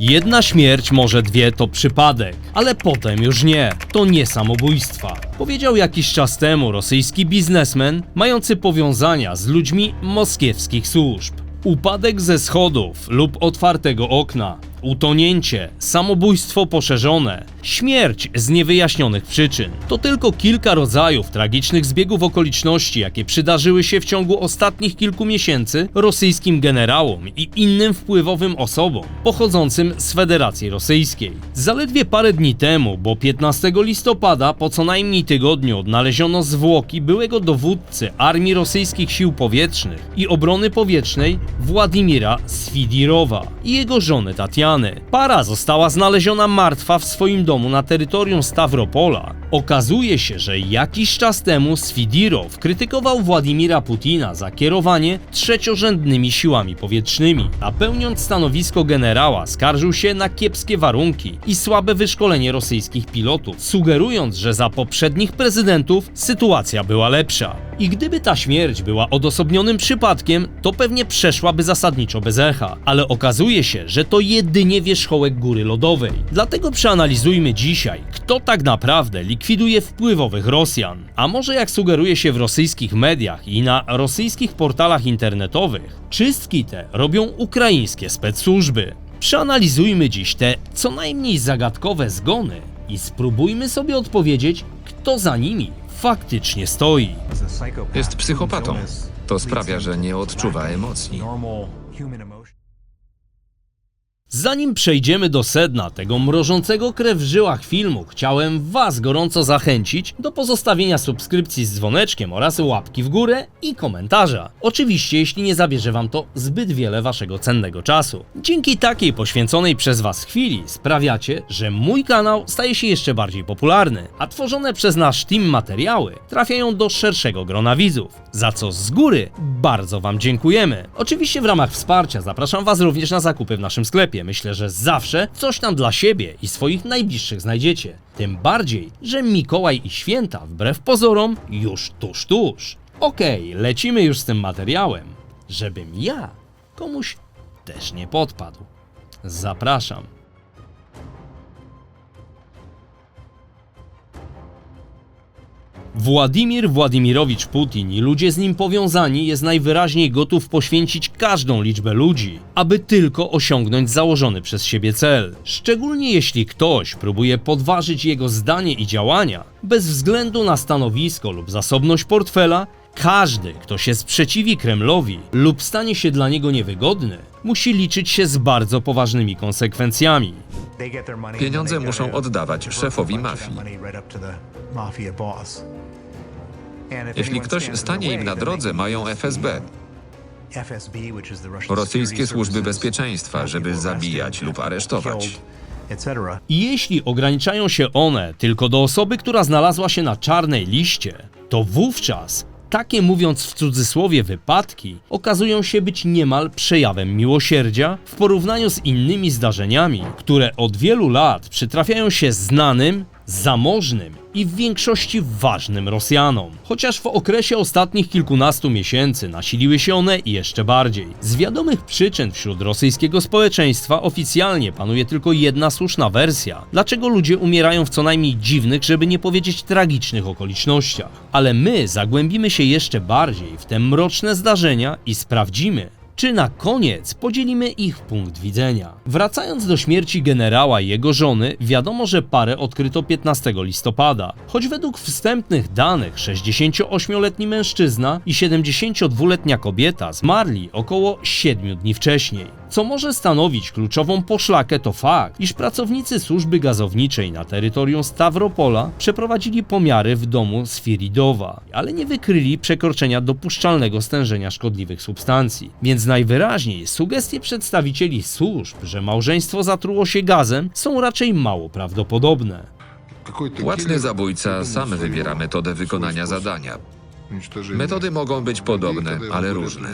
Jedna śmierć, może dwie to przypadek, ale potem już nie. To nie samobójstwa. Powiedział jakiś czas temu rosyjski biznesmen mający powiązania z ludźmi moskiewskich służb. Upadek ze schodów lub otwartego okna, utonięcie, samobójstwo poszerzone, śmierć z niewyjaśnionych przyczyn. To tylko kilka rodzajów tragicznych zbiegów okoliczności, jakie przydarzyły się w ciągu ostatnich kilku miesięcy rosyjskim generałom i innym wpływowym osobom pochodzącym z Federacji Rosyjskiej. Zaledwie parę dni temu, bo 15 listopada po co najmniej tygodniu odnaleziono zwłoki byłego dowódcy Armii Rosyjskich Sił Powietrznych i Obrony Powietrznej Władimira Swidirowa i jego żony Tatiany. Para została znaleziona martwa w swoim domu na terytorium Stawropola. Okazuje się, że jakiś czas temu Swidirow krytykował Władimira Putina za kierowanie trzeciorzędnymi siłami powietrznymi, a pełniąc stanowisko generała skarżył się na kiepskie warunki i słabe wyszkolenie rosyjskich pilotów, sugerując, że za poprzednich prezydentów sytuacja była lepsza. I gdyby ta śmierć była odosobnionym przypadkiem, to pewnie przeszłaby zasadniczo bez echa, ale okazuje się, że to jedynie wierzchołek góry lodowej. Dlatego przeanalizujmy dzisiaj, kto tak naprawdę likwiduje wpływowych Rosjan. A może jak sugeruje się w rosyjskich mediach i na rosyjskich portalach internetowych, czystki te robią ukraińskie specsłużby. Przeanalizujmy dziś te co najmniej zagadkowe zgony i spróbujmy sobie odpowiedzieć, kto za nimi faktycznie stoi. Jest psychopatą. To sprawia, że nie odczuwa emocji. Zanim przejdziemy do sedna tego mrożącego krew w żyłach filmu, chciałem Was gorąco zachęcić do pozostawienia subskrypcji z dzwoneczkiem oraz łapki w górę i komentarza. Oczywiście, jeśli nie zabierze Wam to zbyt wiele Waszego cennego czasu. Dzięki takiej poświęconej przez Was chwili sprawiacie, że mój kanał staje się jeszcze bardziej popularny, a tworzone przez nasz team materiały trafiają do szerszego grona widzów, za co z góry bardzo Wam dziękujemy. Oczywiście w ramach wsparcia zapraszam Was również na zakupy w naszym sklepie. Myślę, że zawsze coś tam dla siebie i swoich najbliższych znajdziecie. Tym bardziej, że Mikołaj i święta, wbrew pozorom, już tuż, tuż. Okej, lecimy już z tym materiałem, żebym ja komuś też nie podpadł. Zapraszam. Władimir Władimirowicz Putin i ludzie z nim powiązani jest najwyraźniej gotów poświęcić każdą liczbę ludzi, aby tylko osiągnąć założony przez siebie cel. Szczególnie jeśli ktoś próbuje podważyć jego zdanie i działania, bez względu na stanowisko lub zasobność portfela, każdy, kto się sprzeciwi Kremlowi lub stanie się dla niego niewygodny, musi liczyć się z bardzo poważnymi konsekwencjami. Pieniądze muszą oddawać szefowi mafii. Jeśli ktoś stanie im na drodze, mają FSB, rosyjskie służby bezpieczeństwa, żeby zabijać lub aresztować. I jeśli ograniczają się one tylko do osoby, która znalazła się na czarnej liście, to wówczas takie mówiąc w cudzysłowie wypadki okazują się być niemal przejawem miłosierdzia w porównaniu z innymi zdarzeniami, które od wielu lat przytrafiają się znanym, zamożnym i w większości ważnym Rosjanom. Chociaż w okresie ostatnich kilkunastu miesięcy nasiliły się one jeszcze bardziej. Z wiadomych przyczyn wśród rosyjskiego społeczeństwa oficjalnie panuje tylko jedna słuszna wersja, dlaczego ludzie umierają w co najmniej dziwnych, żeby nie powiedzieć tragicznych okolicznościach. Ale my zagłębimy się jeszcze bardziej w te mroczne zdarzenia i sprawdzimy, czy na koniec podzielimy ich punkt widzenia. Wracając do śmierci generała i jego żony, wiadomo, że parę odkryto 15 listopada, choć według wstępnych danych 68-letni mężczyzna i 72-letnia kobieta zmarli około 7 dni wcześniej. Co może stanowić kluczową poszlakę to fakt, iż pracownicy służby gazowniczej na terytorium Stawropola przeprowadzili pomiary w domu Sfiridowa, ale nie wykryli przekroczenia dopuszczalnego stężenia szkodliwych substancji. Więc najwyraźniej sugestie przedstawicieli służb, że małżeństwo zatruło się gazem, są raczej mało prawdopodobne. Łatny zabójca sam wybiera metodę wykonania zadania. Metody mogą być podobne, ale różne.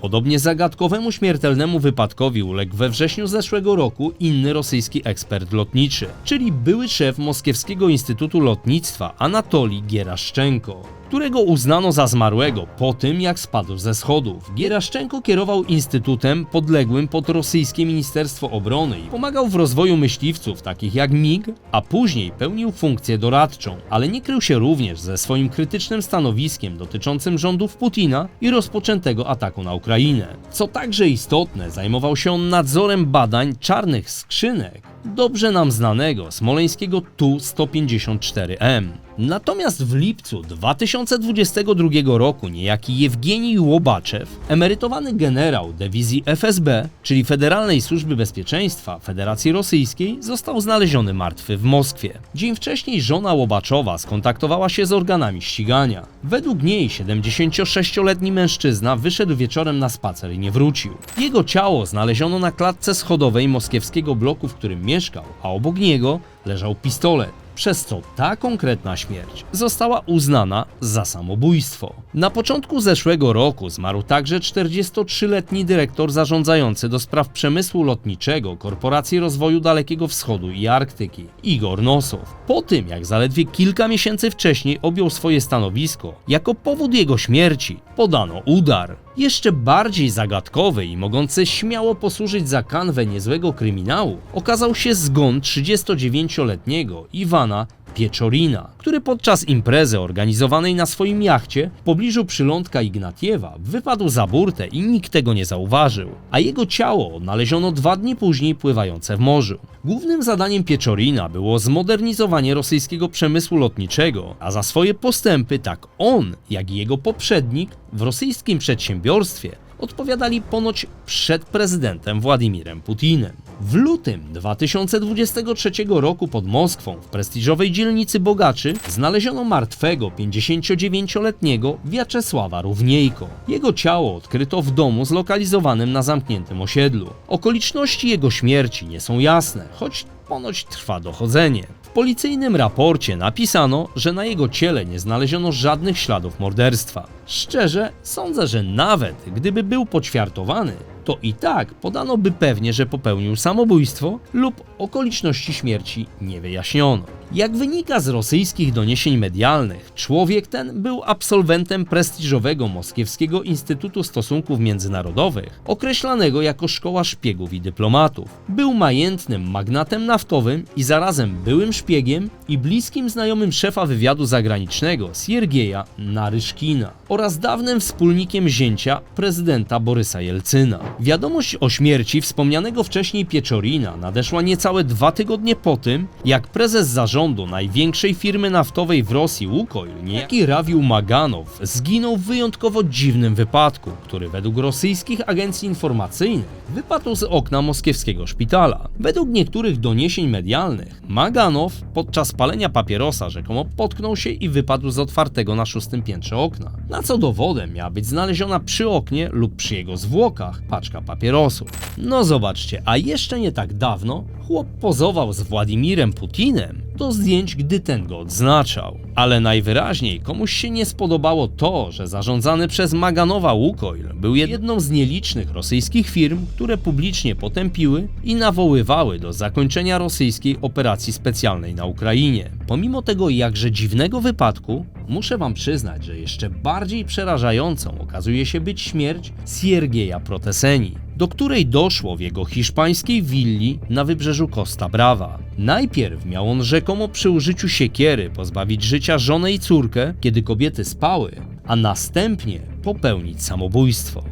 Podobnie zagadkowemu śmiertelnemu wypadkowi uległ we wrześniu zeszłego roku inny rosyjski ekspert lotniczy, czyli były szef Moskiewskiego Instytutu Lotnictwa Anatolij Gieraszczenko. Którego uznano za zmarłego po tym, jak spadł ze schodów. Gieraszczenko kierował instytutem podległym pod rosyjskie Ministerstwo Obrony i pomagał w rozwoju myśliwców takich jak MiG, a później pełnił funkcję doradczą, ale nie krył się również ze swoim krytycznym stanowiskiem dotyczącym rządów Putina i rozpoczętego ataku na Ukrainę. Co także istotne, zajmował się on nadzorem badań czarnych skrzynek, dobrze nam znanego smoleńskiego Tu-154M. Natomiast w lipcu 2022 roku niejaki Jewgenij Łobaczew, emerytowany generał dywizji FSB, czyli Federalnej Służby Bezpieczeństwa Federacji Rosyjskiej, został znaleziony martwy w Moskwie. Dzień wcześniej żona Łobaczowa skontaktowała się z organami ścigania. Według niej 76-letni mężczyzna wyszedł wieczorem na spacer i nie wrócił. Jego ciało znaleziono na klatce schodowej moskiewskiego bloku, w którym mieszkał, a obok niego leżał pistolet przez co ta konkretna śmierć została uznana za samobójstwo. Na początku zeszłego roku zmarł także 43-letni dyrektor zarządzający do spraw przemysłu lotniczego Korporacji Rozwoju Dalekiego Wschodu i Arktyki, Igor Nosow. Po tym, jak zaledwie kilka miesięcy wcześniej objął swoje stanowisko, jako powód jego śmierci podano udar. Jeszcze bardziej zagadkowy i mogący śmiało posłużyć za kanwę niezłego kryminału okazał się zgon 39-letniego Iwana Pieczorina, który podczas imprezy organizowanej na swoim jachcie w pobliżu przylądka Ignatiewa wypadł za burtę i nikt tego nie zauważył, a jego ciało odnaleziono dwa dni później pływające w morzu. Głównym zadaniem Pieczorina było zmodernizowanie rosyjskiego przemysłu lotniczego, a za swoje postępy tak on, jak i jego poprzednik w rosyjskim przedsiębiorstwie odpowiadali ponoć przed prezydentem Władimirem Putinem. W lutym 2023 roku pod Moskwą, w prestiżowej dzielnicy Bogaczy, znaleziono martwego 59-letniego Wiaczesława Równiejko. Jego ciało odkryto w domu zlokalizowanym na zamkniętym osiedlu. Okoliczności jego śmierci nie są jasne, choć ponoć trwa dochodzenie. W policyjnym raporcie napisano, że na jego ciele nie znaleziono żadnych śladów morderstwa. Szczerze, sądzę, że nawet gdyby był poćwiartowany, to i tak podano by pewnie, że popełnił samobójstwo lub okoliczności śmierci nie wyjaśniono. Jak wynika z rosyjskich doniesień medialnych, człowiek ten był absolwentem prestiżowego Moskiewskiego Instytutu Stosunków Międzynarodowych, określanego jako szkoła szpiegów i dyplomatów. Był majętnym magnatem naftowym i zarazem byłym szpiegiem i bliskim znajomym szefa wywiadu zagranicznego Siergieja Naryszkina oraz dawnym wspólnikiem zięcia prezydenta Borysa Jelcyna. Wiadomość o śmierci wspomnianego wcześniej Pieczorina nadeszła niecałe dwa tygodnie po tym, jak prezes zarządu największej firmy naftowej w Rosji Łukoil, niejaki Rawił Maganow, zginął w wyjątkowo dziwnym wypadku, który według rosyjskich agencji informacyjnych wypadł z okna moskiewskiego szpitala. Według niektórych doniesień medialnych, Maganow podczas palenia papierosa rzekomo potknął się i wypadł z otwartego na szóstym piętrze okna, na co dowodem miała być znaleziona przy oknie lub przy jego zwłokach paczka papierosów. No zobaczcie, a jeszcze nie tak dawno chłop pozował z Władimirem Putinem do zdjęć, gdy ten go odznaczał. Ale najwyraźniej komuś się nie spodobało to, że zarządzany przez Maganowa Łukoil był jedną z nielicznych rosyjskich firm, które publicznie potępiły i nawoływały do zakończenia rosyjskiej operacji specjalnej na Ukrainie. Pomimo tego jakże dziwnego wypadku, muszę wam przyznać, że jeszcze bardziej przerażającą okazuje się być śmierć Siergieja Proteseni, do której doszło w jego hiszpańskiej willi na wybrzeżu Costa Brava. Najpierw miał on rzekomo przy użyciu siekiery pozbawić życia żonę i córkę, kiedy kobiety spały, a następnie popełnić samobójstwo.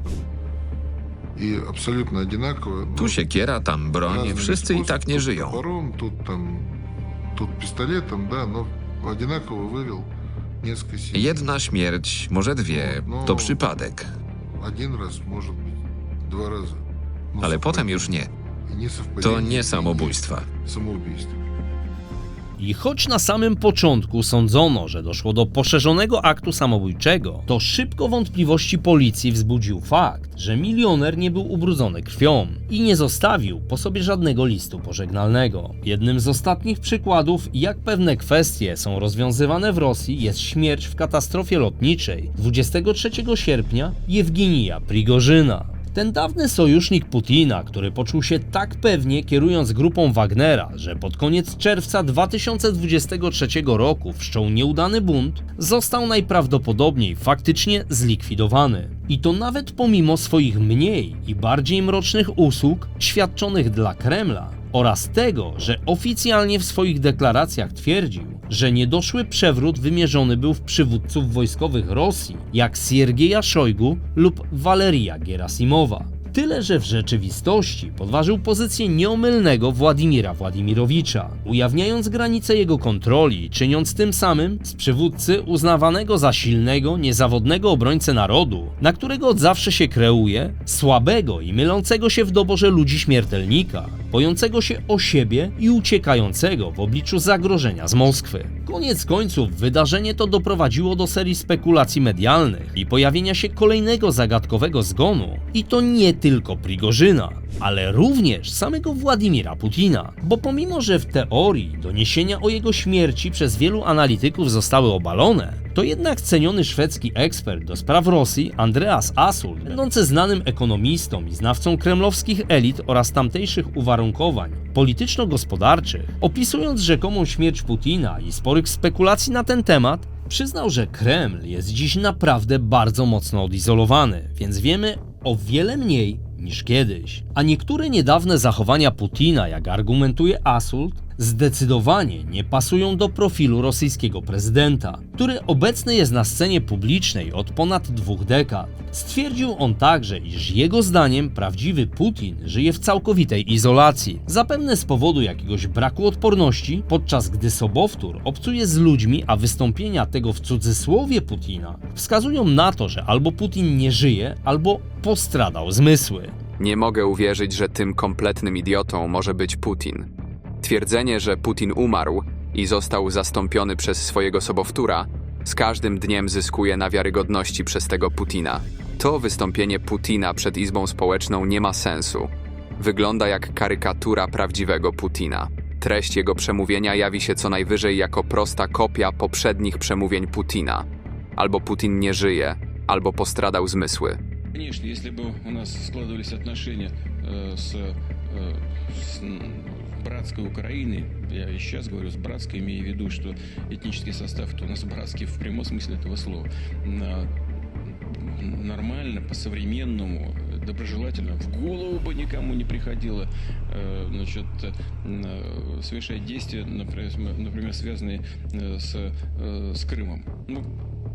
И абсолютно одинаково. Tu но siekiera, tam broń, разными wszyscy i tak способами. nie Тут żyją. топором, тут там, тут пистолетом, да, но одинаково вывел несколько семей. Jedna śmierć, może dwie, to przypadek, Один раз, может Dwa razy. Ale potem już nie. To nie samobójstwa. I choć na samym początku sądzono, że doszło do poszerzonego aktu samobójczego, to szybko wątpliwości policji wzbudził fakt, że milioner nie był ubrudzony krwią i nie zostawił po sobie żadnego listu pożegnalnego. Jednym z ostatnich przykładów, jak pewne kwestie są rozwiązywane w Rosji, jest śmierć w katastrofie lotniczej 23 sierpnia Jewginija Prigorzyna. Ten dawny sojusznik Putina, który poczuł się tak pewnie kierując grupą Wagnera, że pod koniec czerwca 2023 roku wszczął nieudany bunt, został najprawdopodobniej faktycznie zlikwidowany. I to nawet pomimo swoich mniej i bardziej mrocznych usług świadczonych dla Kremla oraz tego, że oficjalnie w swoich deklaracjach twierdził, że niedoszły przewrót wymierzony był w przywódców wojskowych Rosji, jak Siergieja Szojgu lub Walerija Gerasimowa. Tyle, że w rzeczywistości podważył pozycję nieomylnego Władimira Władimirowicza, ujawniając granice jego kontroli czyniąc tym samym z przywódcy uznawanego za silnego, niezawodnego obrońcę narodu, na którego od zawsze się kreuje, słabego i mylącego się w doborze ludzi śmiertelnika, bojącego się o siebie i uciekającego w obliczu zagrożenia z Moskwy. Koniec końców wydarzenie to doprowadziło do serii spekulacji medialnych i pojawienia się kolejnego zagadkowego zgonu i to nie tylko Prigorzyna, ale również samego Władimira Putina, bo pomimo, że w teorii doniesienia o jego śmierci przez wielu analityków zostały obalone, to jednak ceniony szwedzki ekspert do spraw Rosji Andreas Asul, będący znanym ekonomistą i znawcą kremlowskich elit oraz tamtejszych uwarunkowań polityczno-gospodarczych, opisując rzekomą śmierć Putina i sporych spekulacji na ten temat, przyznał, że Kreml jest dziś naprawdę bardzo mocno odizolowany, więc wiemy o wiele mniej niż kiedyś. A niektóre niedawne zachowania Putina, jak argumentuje Asult, zdecydowanie nie pasują do profilu rosyjskiego prezydenta, który obecny jest na scenie publicznej od ponad dwóch dekad. Stwierdził on także, iż jego zdaniem prawdziwy Putin żyje w całkowitej izolacji, zapewne z powodu jakiegoś braku odporności, podczas gdy sobowtór obcuje z ludźmi, a wystąpienia tego w cudzysłowie Putina wskazują na to, że albo Putin nie żyje, albo postradał zmysły. Nie mogę uwierzyć, że tym kompletnym idiotą może być Putin. Twierdzenie, że Putin umarł i został zastąpiony przez swojego sobowtóra, z każdym dniem zyskuje na wiarygodności przez tego Putina. To wystąpienie Putina przed Izbą Społeczną nie ma sensu. Wygląda jak karykatura prawdziwego Putina. Treść jego przemówienia jawi się co najwyżej jako prosta kopia poprzednich przemówień Putina. Albo Putin nie żyje, albo postradał zmysły. Конечно, если бы у нас складывались отношения э, с, э, с м, братской Украиной, я и сейчас говорю с братской, имея в виду, что этнический состав у нас братский в прямом смысле этого слова, нормально, по-современному, доброжелательно, в голову бы никому не приходило э, значит, э, совершать действия, например, связанные э, с, с Крымом. Ну,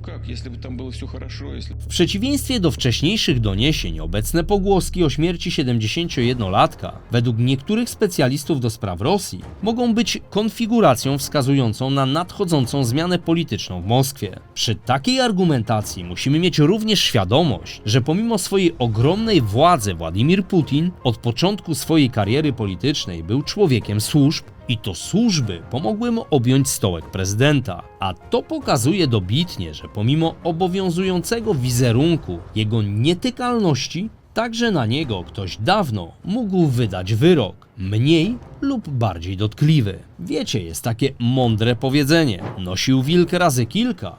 как, если бы там было все хорошо, если W przeciwieństwie do wcześniejszych doniesień, obecne pogłoski o śmierci 71-latka, według niektórych specjalistów do spraw Rosji, mogą być konfiguracją wskazującą na nadchodzącą zmianę polityczną w Moskwie. Przy takiej argumentacji musimy mieć również świadomość, że pomimo swojej ogromnej władzy Władimir Putin od początku swojej kariery politycznej był człowiekiem służb, i to służby pomogły mu objąć stołek prezydenta. A to pokazuje dobitnie, że pomimo obowiązującego wizerunku jego nietykalności, także na niego ktoś dawno mógł wydać wyrok, mniej lub bardziej dotkliwy. Wiecie, jest takie mądre powiedzenie: nosił wilk razy kilka,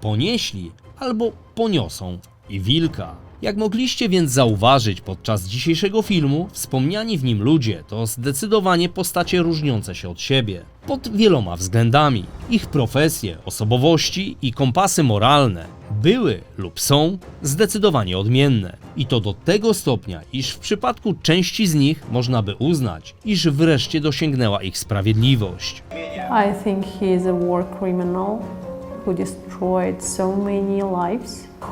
ponieśli albo poniosą i wilka. Jak mogliście więc zauważyć podczas dzisiejszego filmu, wspomniani w nim ludzie to zdecydowanie postacie różniące się od siebie. Pod wieloma względami. Ich profesje, osobowości i kompasy moralne były lub są zdecydowanie odmienne. I to do tego stopnia, iż w przypadku części z nich można by uznać, iż wreszcie dosięgnęła ich sprawiedliwość. I think he is a war criminal who lives.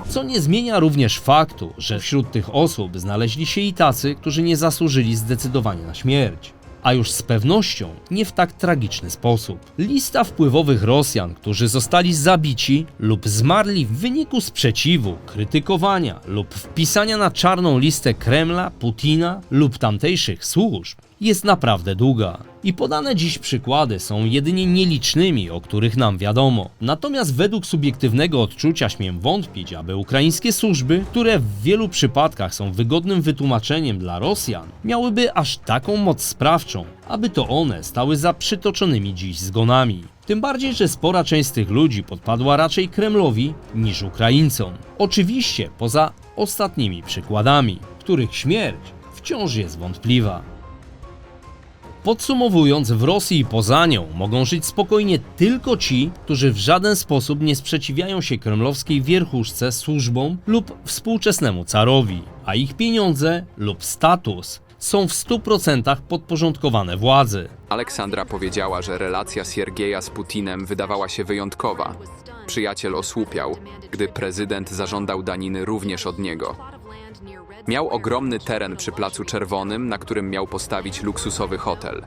Co nie zmienia również faktu, że wśród tych osób znaleźli się i tacy, którzy nie zasłużyli zdecydowanie na śmierć. A już z pewnością nie w tak tragiczny sposób. Lista wpływowych Rosjan, którzy zostali zabici lub zmarli w wyniku sprzeciwu, krytykowania lub wpisania na czarną listę Kremla, Putina lub tamtejszych służb, jest naprawdę długa. I podane dziś przykłady są jedynie nielicznymi, o których nam wiadomo. Natomiast według subiektywnego odczucia śmiem wątpić, aby ukraińskie służby, które w wielu przypadkach są wygodnym wytłumaczeniem dla Rosjan, miałyby aż taką moc sprawczą, aby to one stały za przytoczonymi dziś zgonami. Tym bardziej, że spora część z tych ludzi podpadła raczej Kremlowi niż Ukraińcom. Oczywiście poza ostatnimi przykładami. których śmierć wciąż jest wątpliwa. Podsumowując, w Rosji i poza nią mogą żyć spokojnie tylko ci, którzy w żaden sposób nie sprzeciwiają się kremlowskiej wierchuszce, służbom lub współczesnemu carowi, a ich pieniądze lub status są w 100% podporządkowane władzy. Aleksandra powiedziała, że relacja Siergieja z Putinem wydawała się wyjątkowa. Przyjaciel osłupiał, gdy prezydent zażądał daniny również od niego. Miał ogromny teren przy Placu Czerwonym, na którym miał postawić luksusowy hotel.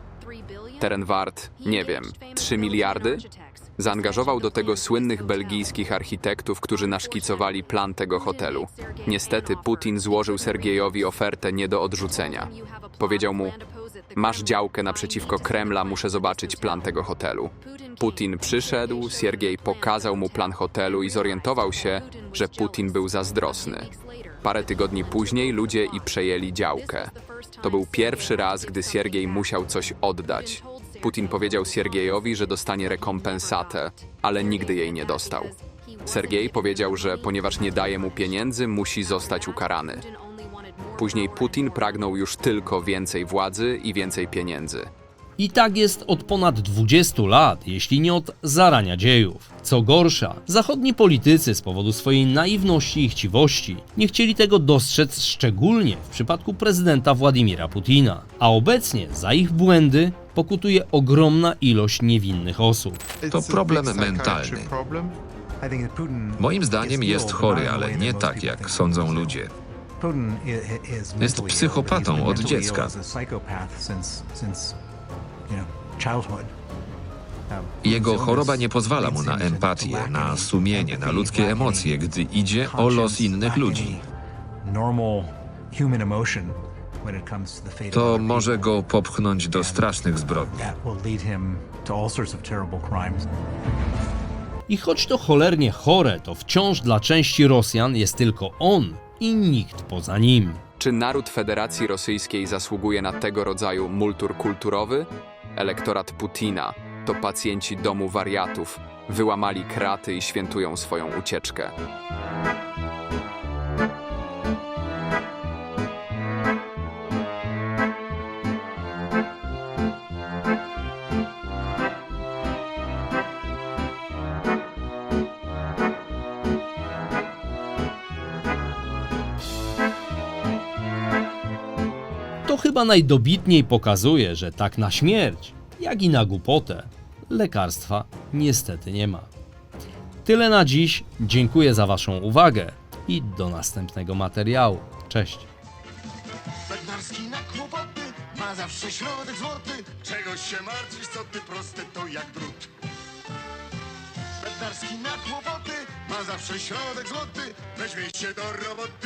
Teren wart, nie wiem, 3 miliardy? Zaangażował do tego słynnych belgijskich architektów, którzy naszkicowali plan tego hotelu. Niestety Putin złożył Sergiejowi ofertę nie do odrzucenia. Powiedział mu: Masz działkę naprzeciwko Kremla, muszę zobaczyć plan tego hotelu. Putin przyszedł, Siergiej pokazał mu plan hotelu i zorientował się, że Putin był zazdrosny. Parę tygodni później ludzie i przejęli działkę. To był pierwszy raz, gdy Siergiej musiał coś oddać. Putin powiedział Siergiejowi, że dostanie rekompensatę, ale nigdy jej nie dostał. Sergiej powiedział, że ponieważ nie daje mu pieniędzy, musi zostać ukarany. Później Putin pragnął już tylko więcej władzy i więcej pieniędzy. I tak jest od ponad 20 lat, jeśli nie od zarania dziejów. Co gorsza, zachodni politycy z powodu swojej naiwności i chciwości nie chcieli tego dostrzec szczególnie w przypadku prezydenta Władimira Putina. A obecnie za ich błędy pokutuje ogromna ilość niewinnych osób. To problem mentalny. Moim zdaniem jest chory, ale nie tak, jak sądzą ludzie. Jest psychopatą od dziecka. Jego choroba nie pozwala mu na empatię, na sumienie, na ludzkie emocje, gdy idzie o los innych ludzi. To może go popchnąć do strasznych zbrodni. I choć to cholernie chore, to wciąż dla części Rosjan jest tylko on i nikt poza nim. Czy naród Federacji Rosyjskiej zasługuje na tego rodzaju multur kulturowy? Elektorat Putina to pacjenci domu wariatów, wyłamali kraty i świętują swoją ucieczkę. To chyba najdobitniej pokazuje, że tak na śmierć, jak i na głupotę, lekarstwa niestety nie ma. Tyle na dziś. Dziękuję za Waszą uwagę i do następnego materiału. Cześć. Na kłopoty ma zawsze środek złoty. Czegoś się martwisz, co ty prosty to jak na kłopoty ma zawsze środek złoty. Weźmie się do roboty.